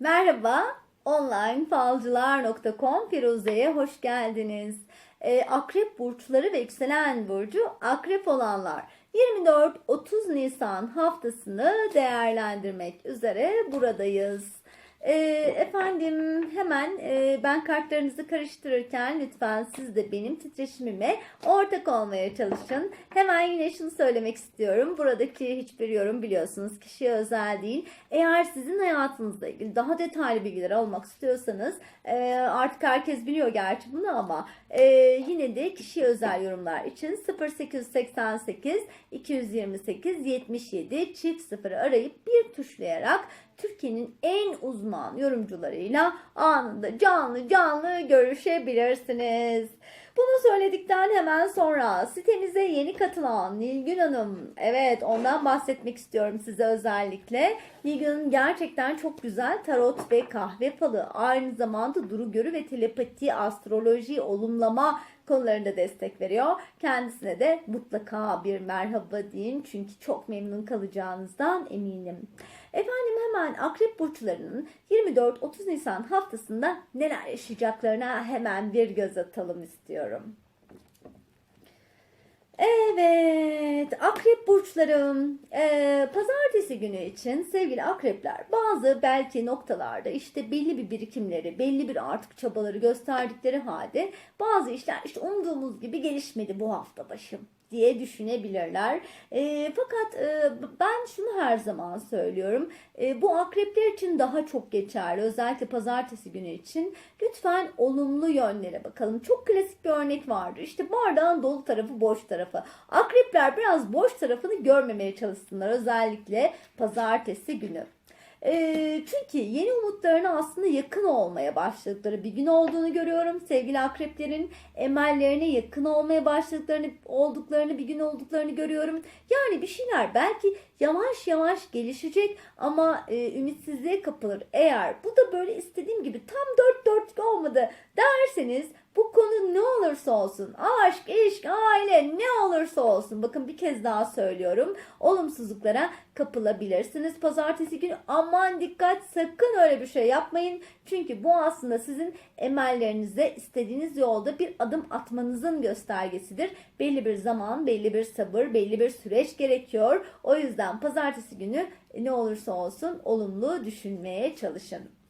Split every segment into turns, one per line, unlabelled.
Merhaba, onlinefalcılar.com Firuze'ye hoş geldiniz. Ee, akrep burçları ve yükselen burcu akrep olanlar 24-30 Nisan haftasını değerlendirmek üzere buradayız. Ee, efendim hemen e, ben kartlarınızı karıştırırken lütfen siz de benim titreşimime ortak olmaya çalışın. Hemen yine şunu söylemek istiyorum. Buradaki hiçbir yorum biliyorsunuz kişiye özel değil. Eğer sizin hayatınızla ilgili daha detaylı bilgiler almak istiyorsanız e, artık herkes biliyor gerçi bunu ama e, yine de kişiye özel yorumlar için 0888 228 77 çift sıfırı arayıp bir tuşlayarak Türkiye'nin en uzman yorumcularıyla anında canlı canlı görüşebilirsiniz. Bunu söyledikten hemen sonra sitemize yeni katılan Nilgün Hanım, evet ondan bahsetmek istiyorum size özellikle. Nilgün Hanım gerçekten çok güzel tarot ve kahve falı, aynı zamanda duru görü ve telepati, astroloji, olumlama konularında destek veriyor. Kendisine de mutlaka bir merhaba deyin çünkü çok memnun kalacağınızdan eminim. Efendim hemen akrep burçlarının 24-30 Nisan haftasında neler yaşayacaklarına hemen bir göz atalım istiyorum. Evet, akrep burçlarım. Ee, pazartesi günü için sevgili akrepler bazı belki noktalarda işte belli bir birikimleri, belli bir artık çabaları gösterdikleri halde bazı işler işte umduğumuz gibi gelişmedi bu hafta başım diye düşünebilirler. E, fakat e, ben şunu her zaman söylüyorum. E, bu akrepler için daha çok geçerli. Özellikle pazartesi günü için. Lütfen olumlu yönlere bakalım. Çok klasik bir örnek vardır. İşte bardağın dolu tarafı boş tarafı. Akrepler biraz boş tarafını görmemeye çalışsınlar. Özellikle pazartesi günü. Çünkü yeni umutlarına aslında yakın olmaya başladıkları bir gün olduğunu görüyorum. Sevgili akreplerin emellerine yakın olmaya başladıklarını olduklarını bir gün olduklarını görüyorum. Yani bir şeyler belki yavaş yavaş gelişecek ama e, ümitsizliğe kapılır. Eğer bu da böyle istediğim gibi tam dört dörtlük olmadı derseniz bu konu ne olursa olsun, aşk, ilişki, aile ne olursa olsun, bakın bir kez daha söylüyorum, olumsuzluklara kapılabilirsiniz. Pazartesi günü aman dikkat sakın öyle bir şey yapmayın. Çünkü bu aslında sizin emellerinize istediğiniz yolda bir adım atmanızın göstergesidir. Belli bir zaman, belli bir sabır, belli bir süreç gerekiyor. O yüzden pazartesi günü ne olursa olsun olumlu düşünmeye çalışın.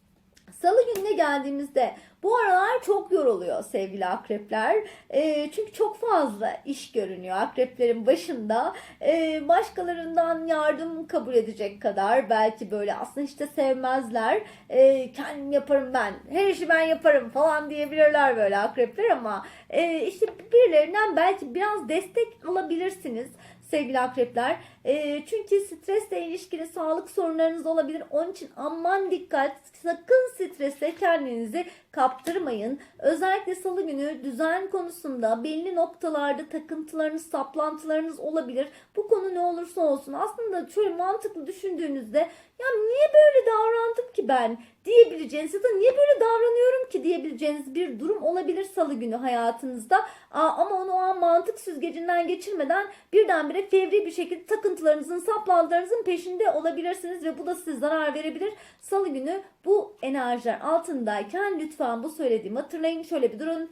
Salı gününe geldiğimizde bu aralar çok yoruluyor sevgili akrepler. E, çünkü çok fazla iş görünüyor akreplerin başında. E, başkalarından yardım kabul edecek kadar belki böyle aslında hiç de sevmezler. E, kendim yaparım ben, her işi ben yaparım falan diyebilirler böyle akrepler ama e, işte birilerinden belki biraz destek alabilirsiniz sevgili akrepler. E, çünkü stresle ilişkili sağlık sorunlarınız olabilir. Onun için aman dikkat. Sakın strese kendinizi kaptırmayın. Özellikle salı günü düzen konusunda belli noktalarda takıntılarınız, saplantılarınız olabilir. Bu konu ne olursa olsun aslında şöyle mantıklı düşündüğünüzde ya niye böyle davrandım ki ben diyebileceğiniz ya da niye böyle davranıyorum ki diyebileceğiniz bir durum olabilir salı günü hayatınızda. Aa, ama onu o mantık süzgecinden geçirmeden birdenbire fevri bir şekilde takıntılarınızın, saplantılarınızın peşinde olabilirsiniz ve bu da size zarar verebilir. Salı günü bu enerjiler altındayken lütfen bu söylediğimi hatırlayın. Şöyle bir durun.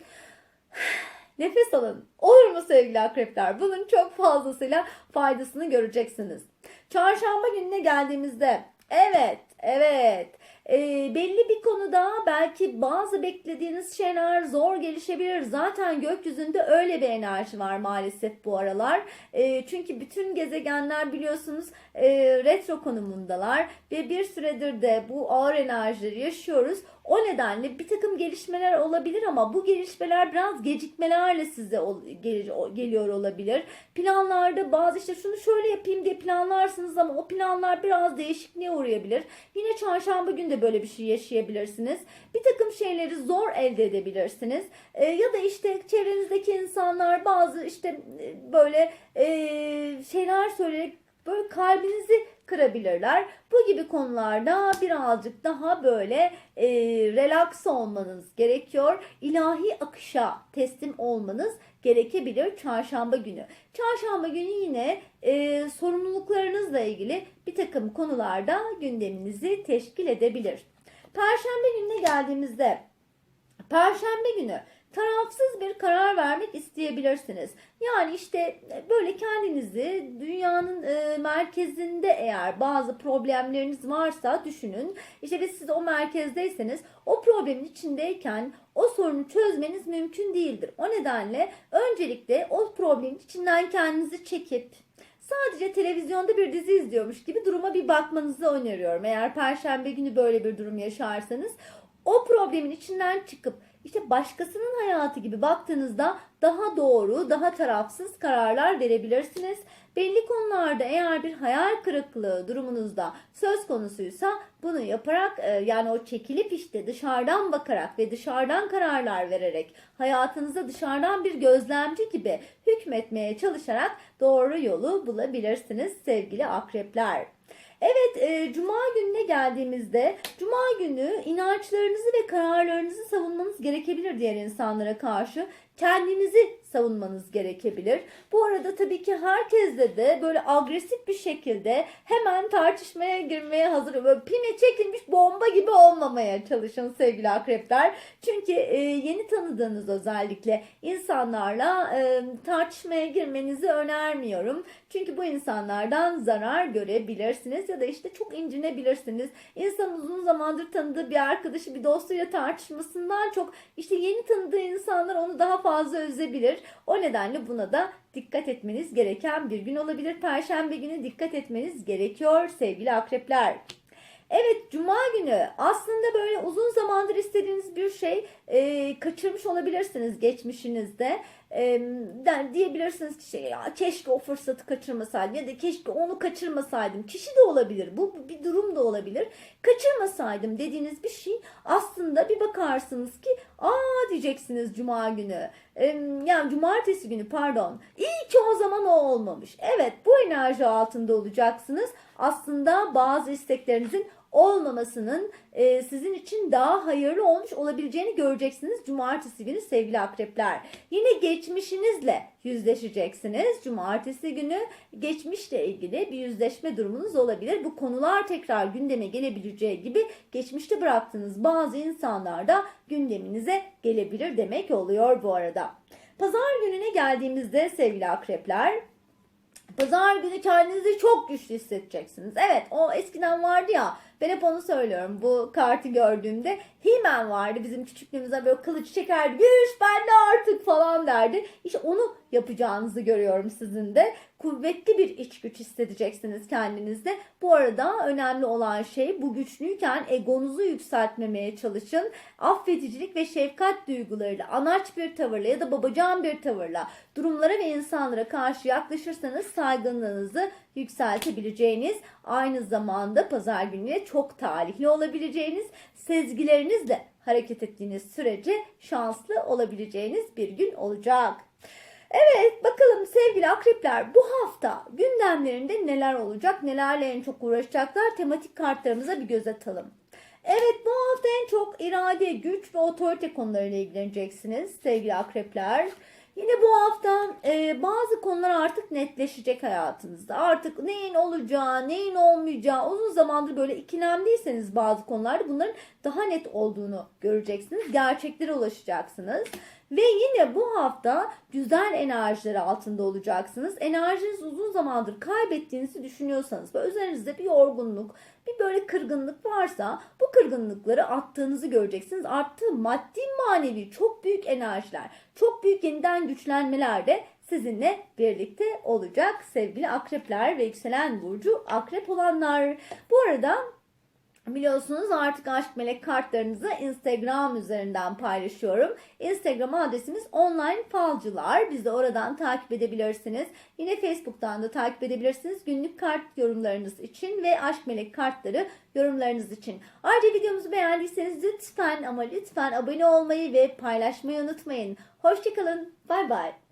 Nefes alın. Olur mu sevgili akrepler? Bunun çok fazlasıyla faydasını göreceksiniz. Çarşamba gününe geldiğimizde evet, evet e, belli bir konuda belki bazı beklediğiniz şeyler zor gelişebilir. Zaten gökyüzünde öyle bir enerji var maalesef bu aralar. E, çünkü bütün gezegenler biliyorsunuz e, retro konumundalar ve bir süredir de bu ağır enerjileri yaşıyoruz. O nedenle bir takım gelişmeler olabilir ama bu gelişmeler biraz gecikmelerle size gel geliyor olabilir. Planlarda bazı işte şunu şöyle yapayım diye planlarsınız ama o planlar biraz değişikliğe uğrayabilir. Yine çarşamba günü de böyle bir şey yaşayabilirsiniz. Bir takım şeyleri zor elde edebilirsiniz. E, ya da işte çevrenizdeki insanlar bazı işte böyle e, şeyler söyleyerek böyle kalbinizi kırabilirler. Bu gibi konularda birazcık daha böyle e, relax olmanız gerekiyor. İlahi akışa teslim olmanız gerekebilir çarşamba günü. Çarşamba günü yine e, sorumluluklarınızla ilgili bir takım konularda gündeminizi teşkil edebilir. Perşembe gününe geldiğimizde Perşembe günü tarafsız bir karar vermek isteyebilirsiniz. Yani işte böyle kendinizi dünyanın e, merkezinde eğer bazı problemleriniz varsa düşünün. İşte ve siz o merkezdeyseniz o problemin içindeyken o sorunu çözmeniz mümkün değildir. O nedenle öncelikle o problemin içinden kendinizi çekip sadece televizyonda bir dizi izliyormuş gibi duruma bir bakmanızı öneriyorum. Eğer perşembe günü böyle bir durum yaşarsanız o problemin içinden çıkıp işte başkasının hayatı gibi baktığınızda daha doğru, daha tarafsız kararlar verebilirsiniz. Belli konularda eğer bir hayal kırıklığı durumunuzda söz konusuysa bunu yaparak e, yani o çekilip işte dışarıdan bakarak ve dışarıdan kararlar vererek hayatınıza dışarıdan bir gözlemci gibi hükmetmeye çalışarak doğru yolu bulabilirsiniz sevgili akrepler. Evet, e, Cuma gününe geldiğimizde, Cuma günü inançlarınızı ve kararlarınızı savunmanız gerekebilir diğer insanlara karşı. Kendinizi savunmanız gerekebilir. Bu arada tabii ki herkeste de böyle agresif bir şekilde hemen tartışmaya girmeye hazır. Böyle pime çekilmiş bomba gibi olmamaya çalışın sevgili akrepler. Çünkü e, yeni tanıdığınız özellikle insanlarla e, tartışmaya girmenizi önermiyorum. Çünkü bu insanlardan zarar görebilirsiniz ya da işte çok incinebilirsiniz. İnsan uzun zamandır tanıdığı bir arkadaşı bir dostuyla tartışmasından çok işte yeni tanıdığı insanlar onu daha fazla üzebilir. O nedenle buna da dikkat etmeniz gereken bir gün olabilir. Perşembe günü dikkat etmeniz gerekiyor sevgili akrepler. Evet cuma günü aslında böyle uzun zamandır istediğiniz bir şey e, kaçırmış olabilirsiniz geçmişinizde. Yani diyebilirsiniz ki şey ya keşke o fırsatı kaçırmasaydım ya da keşke onu kaçırmasaydım. Kişi de olabilir bu bir durum da olabilir. Kaçırmasaydım dediğiniz bir şey aslında bir bakarsınız ki aa diyeceksiniz cuma günü. Yani cumartesi günü pardon. İyi ki o zaman o olmamış. Evet bu enerji altında olacaksınız. Aslında bazı isteklerinizin olmamasının e, sizin için daha hayırlı olmuş olabileceğini göreceksiniz cumartesi günü sevgili akrepler. Yine geçmişinizle yüzleşeceksiniz. Cumartesi günü geçmişle ilgili bir yüzleşme durumunuz olabilir. Bu konular tekrar gündeme gelebileceği gibi geçmişte bıraktığınız bazı insanlar da gündeminize gelebilir demek oluyor bu arada. Pazar gününe geldiğimizde sevgili akrepler Pazar günü kendinizi çok güçlü hissedeceksiniz. Evet o eskiden vardı ya ben hep onu söylüyorum bu kartı gördüğümde. Himen vardı bizim küçüklüğümüzde böyle kılıç çekerdi. Güç bende artık derdi. İşte onu yapacağınızı görüyorum sizin de. Kuvvetli bir iç güç hissedeceksiniz kendinizde. Bu arada önemli olan şey bu güçlüyken egonuzu yükseltmemeye çalışın. Affedicilik ve şefkat duygularıyla, anaç bir tavırla ya da babacan bir tavırla durumlara ve insanlara karşı yaklaşırsanız saygınlığınızı yükseltebileceğiniz, aynı zamanda pazar gününe çok talihli olabileceğiniz, sezgilerinizle hareket ettiğiniz sürece şanslı olabileceğiniz bir gün olacak. Evet bakalım sevgili akrepler bu hafta gündemlerinde neler olacak, nelerle en çok uğraşacaklar tematik kartlarımıza bir göz atalım. Evet bu hafta en çok irade, güç ve otorite konularıyla ilgileneceksiniz sevgili akrepler. Yine bu hafta e, bazı konular artık netleşecek hayatınızda. Artık neyin olacağı, neyin olmayacağı uzun zamandır böyle ikilemliyseniz bazı konularda bunların daha net olduğunu göreceksiniz. Gerçeklere ulaşacaksınız. Ve yine bu hafta güzel enerjiler altında olacaksınız. Enerjiniz uzun zamandır kaybettiğinizi düşünüyorsanız ve üzerinizde bir yorgunluk, bir böyle kırgınlık varsa bu kırgınlıkları attığınızı göreceksiniz. Arttığı maddi manevi çok büyük enerjiler, çok büyük yeniden güçlenmeler de sizinle birlikte olacak sevgili akrepler ve yükselen burcu akrep olanlar. Bu arada Biliyorsunuz artık aşk melek kartlarınızı Instagram üzerinden paylaşıyorum. Instagram adresimiz online falcılar. Bizi oradan takip edebilirsiniz. Yine Facebook'tan da takip edebilirsiniz. Günlük kart yorumlarınız için ve aşk melek kartları yorumlarınız için. Ayrıca videomuzu beğendiyseniz lütfen ama lütfen abone olmayı ve paylaşmayı unutmayın. Hoşçakalın. Bay bay.